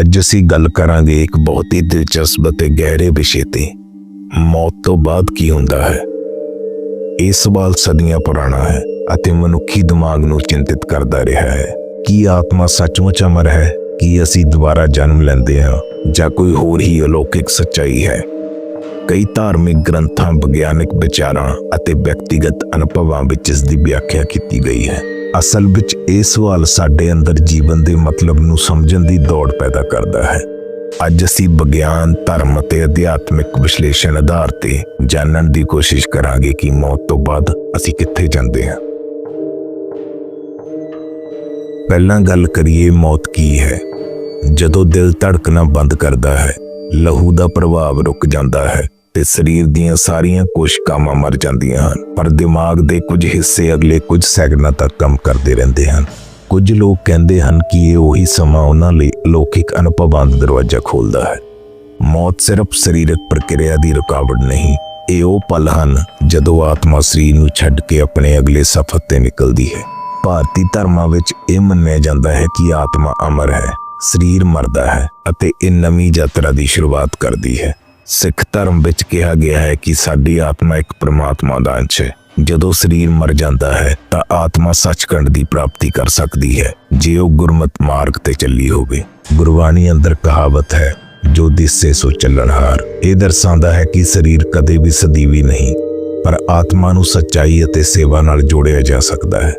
ਅੱਜ ਅਸੀਂ ਗੱਲ ਕਰਾਂਗੇ ਇੱਕ ਬਹੁਤ ਹੀ ਦਿਲਚਸਪ ਅਤੇ ਗਹਿਰੇ ਵਿਸ਼ੇ ਤੇ। ਮੌਤ ਤੋਂ ਬਾਅਦ ਕੀ ਹੁੰਦਾ ਹੈ? ਇਹ ਸਵਾਲ ਸਦੀਆਂ ਪੁਰਾਣਾ ਹੈ ਅਤੇ ਮਨੁੱਖੀ ਦਿਮਾਗ ਨੂੰ ਚਿੰਤਿਤ ਕਰਦਾ ਰਿਹਾ ਹੈ। ਕੀ ਆਤਮਾ ਸੱਚਮੁੱਚ ਅਮਰ ਹੈ? ਕੀ ਅਸੀਂ ਦੁਬਾਰਾ ਜਨਮ ਲੈਂਦੇ ਹਾਂ ਜਾਂ ਕੋਈ ਹੋਰ ਹੀ ਅਲੌਕਿਕ ਸੱਚਾਈ ਹੈ? ਕਈ ਧਾਰਮਿਕ ਗ੍ਰੰਥਾਂ ਵਿਗਿਆਨਕ ਵਿਚਾਰਾਂ ਅਤੇ ਵਿਅਕਤੀਗਤ ਅਨੁਭਵਾਂ ਵਿੱਚ ਇਸ ਦੀ ਵਿਆਖਿਆ ਕੀਤੀ ਗਈ ਹੈ। ਅਸਲ ਵਿੱਚ ਇਹ ਸਵਾਲ ਸਾਡੇ ਅੰਦਰ ਜੀਵਨ ਦੇ ਮਤਲਬ ਨੂੰ ਸਮਝਣ ਦੀ ਦੌੜ ਪੈਦਾ ਕਰਦਾ ਹੈ। ਅੱਜ ਅਸੀਂ ਵਿਗਿਆਨ, ਧਰਮ ਅਤੇ ਅਧਿਆਤਮਿਕ ਵਿਸ਼ਲੇਸ਼ਣ ਆਧਾਰ ਤੇ ਜਾਣਨ ਦੀ ਕੋਸ਼ਿਸ਼ ਕਰਾਂਗੇ ਕਿ ਮੌਤ ਤੋਂ ਬਾਅਦ ਅਸੀਂ ਕਿੱਥੇ ਜਾਂਦੇ ਹਾਂ। ਪਹਿਲਾਂ ਗੱਲ ਕਰੀਏ ਮੌਤ ਕੀ ਹੈ। ਜਦੋਂ ਦਿਲ ਧੜਕਣਾ ਬੰਦ ਕਰਦਾ ਹੈ, ਲਹੂ ਦਾ ਪ੍ਰਭਾਵ ਰੁਕ ਜਾਂਦਾ ਹੈ ਤੇ ਸਰੀਰ ਦੀਆਂ ਸਾਰੀਆਂ ਕੋਸ਼ਿਕਾਵਾਂ ਮਰ ਜਾਂਦੀਆਂ ਹਨ। ਪਰ ਦਿਮਾਗ ਦੇ ਕੁਝ ਹਿੱਸੇ ਅਗਲੇ ਕੁਝ ਸੈਕਿੰਡਾਂ ਤੱਕ ਕੰਮ ਕਰਦੇ ਰਹਿੰਦੇ ਹਨ। ਕੁਝ ਲੋਕ ਕਹਿੰਦੇ ਹਨ ਕਿ ਇਹ ਉਹੀ ਸਮਾਂ ਉਹਨਾਂ ਲਈ ਅਲੌਕਿਕ ਅਨੁਭਵਾਂ ਦਾ ਦਰਵਾਜ਼ਾ ਖੋਲਦਾ ਹੈ। ਮੌਤ ਸਿਰਫ ਸਰੀਰਕ ਪ੍ਰਕਿਰਿਆ ਦੀ ਰੁਕਾਵਟ ਨਹੀਂ, ਇਹ ਉਹ ਪਲ ਹਨ ਜਦੋਂ ਆਤਮਾ ਸਰੀਰ ਨੂੰ ਛੱਡ ਕੇ ਆਪਣੇ ਅਗਲੇ ਸਫ਼ਰ ਤੇ ਨਿਕਲਦੀ ਹੈ। ਭਾਰਤੀ ਧਰਮਾਂ ਵਿੱਚ ਇਹ ਮੰਨਿਆ ਜਾਂਦਾ ਹੈ ਕਿ ਆਤਮਾ ਅਮਰ ਹੈ, ਸਰੀਰ ਮਰਦਾ ਹੈ ਅਤੇ ਇਹ ਨਵੀਂ ਯਾਤਰਾ ਦੀ ਸ਼ੁਰੂਆਤ ਕਰਦੀ ਹੈ। ਸਿੱਖ ਧਰਮ ਵਿੱਚ ਕਿਹਾ ਗਿਆ ਹੈ ਕਿ ਸਾਡੀ ਆਤਮਾ ਇੱਕ ਪ੍ਰਮਾਤਮਾ ਦਾ ਅੰਸ਼ ਹੈ। ਜਦੋਂ ਸਰੀਰ ਮਰ ਜਾਂਦਾ ਹੈ, ਤਾਂ ਆਤਮਾ ਸੱਚਖੰਡ ਦੀ ਪ੍ਰਾਪਤੀ ਕਰ ਸਕਦੀ ਹੈ, ਜੇ ਉਹ ਗੁਰਮਤ ਮਾਰਗ ਤੇ ਚੱਲੀ ਹੋਵੇ। ਗੁਰਬਾਣੀ ਅੰਦਰ ਕਹਾਵਤ ਹੈ, ਜੋ ਦਿਸੇ ਸੋ ਚੱਲਣਹਾਰ ਇਹ ਦਰਸਾਉਂਦਾ ਹੈ ਕਿ ਸਰੀਰ ਕਦੇ ਵੀ ਸਦੀਵੀ ਨਹੀਂ, ਪਰ ਆਤਮਾ ਨੂੰ ਸੱਚਾਈ ਅਤੇ ਸੇਵਾ ਨਾਲ ਜੋੜਿਆ ਜਾ ਸਕਦਾ ਹੈ।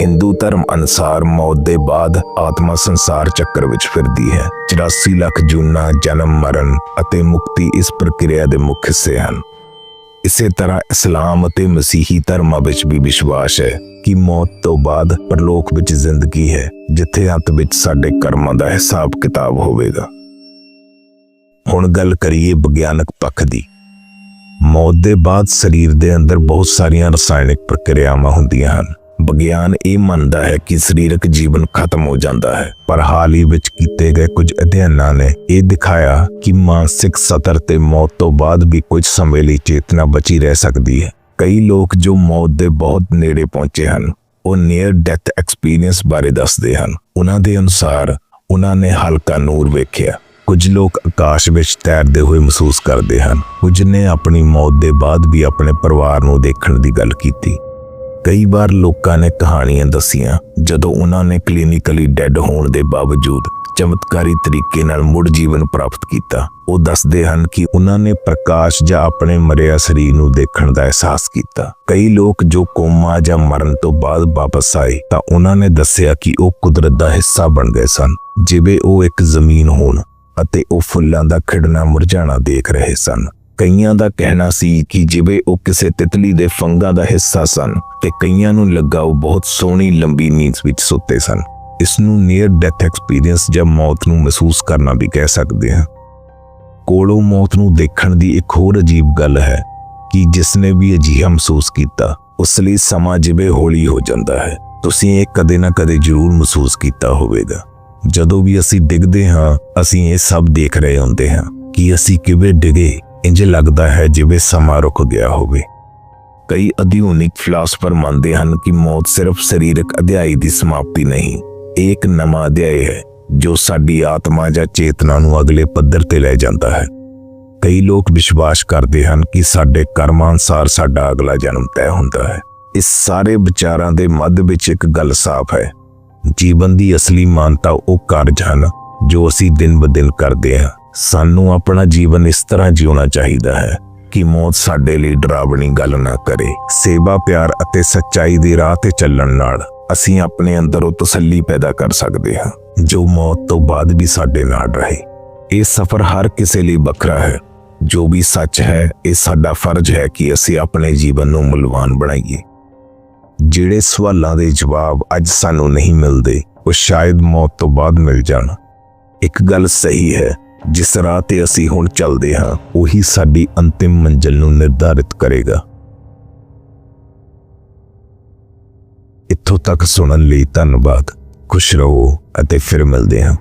ਹਿੰਦੂ ਧਰਮ ਅਨੁਸਾਰ ਮੌਤ ਦੇ ਬਾਅਦ ਆਤਮਾ ਸੰਸਾਰ ਚੱਕਰ ਵਿੱਚ ਫਿਰਦੀ ਹੈ। 84 ਲੱਖ ਜੂਨਾ ਜਨਮ ਮਰਨ ਅਤੇ ਮੁਕਤੀ ਇਸ ਪ੍ਰਕਿਰਿਆ ਦੇ ਮੁੱਖ ਹਿੱਸੇ ਹਨ। ਇਸੇ ਤਰ੍ਹਾਂ ਇਸਲਾਮ ਅਤੇ ਮਸੀਹੀ ਧਰਮਾਂ ਵਿੱਚ ਵੀ ਵਿਸ਼ਵਾਸ ਹੈ ਕਿ ਮੌਤ ਤੋਂ ਬਾਅਦ ਪਰਲੋਕ ਵਿੱਚ ਜ਼ਿੰਦਗੀ ਹੈ, ਜਿੱਥੇ ਅੰਤ ਵਿੱਚ ਸਾਡੇ ਕਰਮਾਂ ਦਾ ਹਿਸਾਬ ਕਿਤਾਬ ਹੋਵੇਗਾ। ਹੁਣ ਗੱਲ ਕਰੀਏ ਵਿਗਿਆਨਕ ਪੱਖ ਦੀ। ਮੌਤ ਦੇ ਬਾਅਦ ਸਰੀਰ ਦੇ ਅੰਦਰ ਬਹੁਤ ਸਾਰੀਆਂ ਰਸਾਇਣਿਕ ਪ੍ਰਕਿਰਿਆਵਾਂ ਹੁੰਦੀਆਂ ਹਨ। ਵਿਗਿਆਨ ਇਹ ਮੰਨਦਾ ਹੈ ਕਿ ਸਰੀਰਕ ਜੀਵਨ ਖਤਮ ਹੋ ਜਾਂਦਾ ਹੈ, ਪਰ ਹਾਲ ਹੀ ਵਿੱਚ ਕੀਤੇ ਗਏ ਕੁਝ ਅਧਿਐਨਾਂ ਨੇ ਇਹ ਦਿਖਾਇਆ ਕਿ ਮਾਨਸਿਕ ਸਤਰ ਤੇ ਮੌਤ ਤੋਂ ਬਾਅਦ ਵੀ ਕੁਝ ਸਮੇਂ ਲਈ ਚੇਤਨਾ ਬਚੀ ਰਹਿ ਸਕਦੀ ਹੈ। ਕਈ ਲੋਕ ਜੋ ਮੌਤ ਦੇ ਬਹੁਤ ਨੇੜੇ ਪਹੁੰਚੇ ਹਨ, ਉਹ ਨੀਅਰ ਡੈਥ ਐਕਸਪੀਰੀਅੰਸ ਬਾਰੇ ਦੱਸਦੇ ਹਨ। ਉਹਨਾਂ ਦੇ ਅਨੁਸਾਰ, ਉਹਨਾਂ ਨੇ ਹਲਕਾ ਨੂਰ ਵੇਖਿਆ। ਕੁਝ ਲੋਕ ਆਕਾਸ਼ ਵਿੱਚ ਤੈਰਦੇ ਹੋਏ ਮਹਿਸੂਸ ਕਰਦੇ ਹਨ। ਕੁਝ ਨੇ ਆਪਣੀ ਮੌਤ ਦੇ ਬਾਅਦ ਵੀ ਆਪਣੇ ਪਰਿਵਾਰ ਨੂੰ ਦੇਖਣ ਦੀ ਗੱਲ ਕੀਤੀ। ਕਈ ਵਾਰ ਲੋਕਾਂ ਨੇ ਕਹਾਣੀਆਂ ਦੱਸੀਆਂ, ਜਦੋਂ ਉਹਨਾਂ ਨੇ ਕਲੀਨਿਕਲੀ ਡੈੱਡ ਹੋਣ ਦੇ ਬਾਵਜੂਦ ਚਮਤਕਾਰੀ ਤਰੀਕੇ ਨਾਲ ਮੁੜ ਜੀਵਨ ਪ੍ਰਾਪਤ ਕੀਤਾ। ਉਹ ਦੱਸਦੇ ਹਨ ਕਿ ਉਹਨਾਂ ਨੇ ਪ੍ਰਕਾਸ਼ ਜਾਂ ਆਪਣੇ ਮਰਿਆ ਸਰੀਰ ਨੂੰ ਦੇਖਣ ਦਾ ਅਹਿਸਾਸ ਕੀਤਾ। ਕਈ ਲੋਕ ਜੋ ਕੋਮਾ ਜਾਂ ਮਰਨ ਤੋਂ ਬਾਅਦ ਵਾਪਸ ਆਏ, ਤਾਂ ਉਹਨਾਂ ਨੇ ਦੱਸਿਆ ਕਿ ਉਹ ਕੁਦਰਤ ਦਾ ਹਿੱਸਾ ਬਣ ਗਏ ਸਨ, ਜਿਵੇਂ ਉਹ ਇੱਕ ਜ਼ਮੀਨ ਹੋਣ ਅਤੇ ਉਹ ਫੁੱਲਾਂ ਦਾ ਖਿੜਨਾ ਮੁਰਝਾਣਾ ਦੇਖ ਰਹੇ ਸਨ। ਕਈਆਂ ਦਾ ਕਹਿਣਾ ਸੀ ਕਿ ਜਿਵੇਂ ਉਹ ਕਿਸੇ ਤਿਤਲੀ ਦੇ ਫੰਗਾਂ ਦਾ ਹਿੱਸਾ ਸਨ, ਤੇ ਕਈਆਂ ਨੂੰ ਲੱਗਾ ਉਹ ਬਹੁਤ ਸੋਹਣੀ ਲੰਬੀ ਨੀਂਦ ਵਿੱਚ ਸੁੱਤੇ ਸਨ। ਇਸ ਨੂੰ ਨੀਅਰ ਡੈਥ ਐਕਸਪੀਰੀਅੰਸ ਜਾਂ ਮੌਤ ਨੂੰ ਮਹਿਸੂਸ ਕਰਨਾ ਵੀ ਕਹਿ ਸਕਦੇ ਹਾਂ। ਕੋਲੋਂ ਮੌਤ ਨੂੰ ਦੇਖਣ ਦੀ ਇੱਕ ਹੋਰ ਅਜੀਬ ਗੱਲ ਹੈ ਕਿ ਜਿਸ ਨੇ ਵੀ ਅਜਿਹਾ ਮਹਿਸੂਸ ਕੀਤਾ, ਉਸ ਲਈ ਸਮਾਂ ਜਿਵੇਂ ਹੌਲੀ ਹੋ ਜਾਂਦਾ ਹੈ। ਤੁਸੀਂ ਇਹ ਕਦੇ ਨਾ ਕਦੇ ਜ਼ਰੂਰ ਮਹਿਸੂਸ ਕੀਤਾ ਹੋਵੇਗਾ। ਜਦੋਂ ਵੀ ਅਸੀਂ ਡਿੱਗਦੇ ਹਾਂ, ਅਸੀਂ ਇਹ ਸਭ ਦੇਖ ਰਹੇ ਹੁੰਦੇ ਹਾਂ ਕਿ ਅਸੀਂ ਕਿਵੇਂ ਡਿੱਗੇ। ਇੰਜ ਲੱਗਦਾ ਹੈ ਜਿਵੇਂ ਸਮਾਂ ਰੁਕ ਗਿਆ ਹੋਵੇ। ਕਈ ਅਧਿਉਨਿਕ ਫਿਲਾਸਫਰ ਮੰਨਦੇ ਹਨ ਕਿ ਮੌਤ ਸਿਰਫ ਸਰੀਰਕ ਅਧਿਆਇ ਦੀ ਸਮਾਪਤੀ ਨਹੀਂ, ਇਹ ਇੱਕ ਨਵਾਂ ਅਧਿਆਇ ਹੈ, ਜੋ ਸਾਡੀ ਆਤਮਾ ਜਾਂ ਚੇਤਨਾ ਨੂੰ ਅਗਲੇ ਪੱਧਰ ਤੇ ਲੈ ਜਾਂਦਾ ਹੈ। ਕਈ ਲੋਕ ਵਿਸ਼ਵਾਸ ਕਰਦੇ ਹਨ ਕਿ ਸਾਡੇ ਕਰਮਾਂ ਅਨੁਸਾਰ ਸਾਡਾ ਅਗਲਾ ਜਨਮ ਤੈਅ ਹੁੰਦਾ ਹੈ। ਇਸ ਸਾਰੇ ਵਿਚਾਰਾਂ ਦੇ ਮੱਧ ਵਿੱਚ ਇੱਕ ਗੱਲ ਸਾਫ਼ ਹੈ। ਜੀਵਨ ਦੀ ਅਸਲੀ ਮਾਨਤਾ ਉਹ ਕਾਰਜ ਹਨ ਜੋ ਅਸੀਂ ਦਿਨ-ਬਦਿਨ ਕਰਦੇ ਹਾਂ। ਸਾਨੂੰ ਆਪਣਾ ਜੀਵਨ ਇਸ ਤਰ੍ਹਾਂ ਜਿਉਣਾ ਚਾਹੀਦਾ ਹੈ ਕਿ ਮੌਤ ਸਾਡੇ ਲਈ ਡਰਾਵਣੀ ਗੱਲ ਨਾ ਕਰੇ, ਸੇਵਾ ਪਿਆਰ ਅਤੇ ਸੱਚਾਈ ਦੀ ਰਾਹ ਤੇ ਚੱਲਣ ਨਾਲ ਅਸੀਂ ਆਪਣੇ ਅੰਦਰ ਉਹ ਤਸੱਲੀ ਪੈਦਾ ਕਰ ਸਕਦੇ ਹਾਂ, ਜੋ ਮੌਤ ਤੋਂ ਬਾਅਦ ਵੀ ਸਾਡੇ ਨਾਲ ਰਹੇ। ਇਹ ਸਫ਼ਰ ਹਰ ਕਿਸੇ ਲਈ ਵੱਖਰਾ ਹੈ। ਜੋ ਵੀ ਸੱਚ ਹੈ, ਇਹ ਸਾਡਾ ਫਰਜ਼ ਹੈ ਕਿ ਅਸੀਂ ਆਪਣੇ ਜੀਵਨ ਨੂੰ ਮੁੱਲਵਾਨ ਬਣਾਈਏ। ਜਿਹੜੇ ਸਵਾਲਾਂ ਦੇ ਜਵਾਬ ਅੱਜ ਸਾਨੂੰ ਨਹੀਂ ਮਿਲਦੇ, ਉਹ ਸ਼ਾਇਦ ਮੌਤ ਤੋਂ ਬਾਅਦ ਮਿਲ ਜਾਣ। ਇੱਕ ਗੱਲ ਸਹੀ ਹੈ ਜਿਸ ਰਾਹ ਤੇ ਅਸੀਂ ਹੁਣ ਚੱਲਦੇ ਹਾਂ, ਉਹੀ ਸਾਡੀ ਅੰਤਿਮ ਮੰਜ਼ਿਲ ਨੂੰ ਨਿਰਧਾਰਿਤ ਕਰੇਗਾ। ਇੱਥੋਂ ਤੱਕ ਸੁਣਨ ਲਈ ਧੰਨਵਾਦ। ਖੁਸ਼ ਰਹੋ ਅਤੇ ਫਿਰ ਮਿਲਦੇ ਹਾਂ।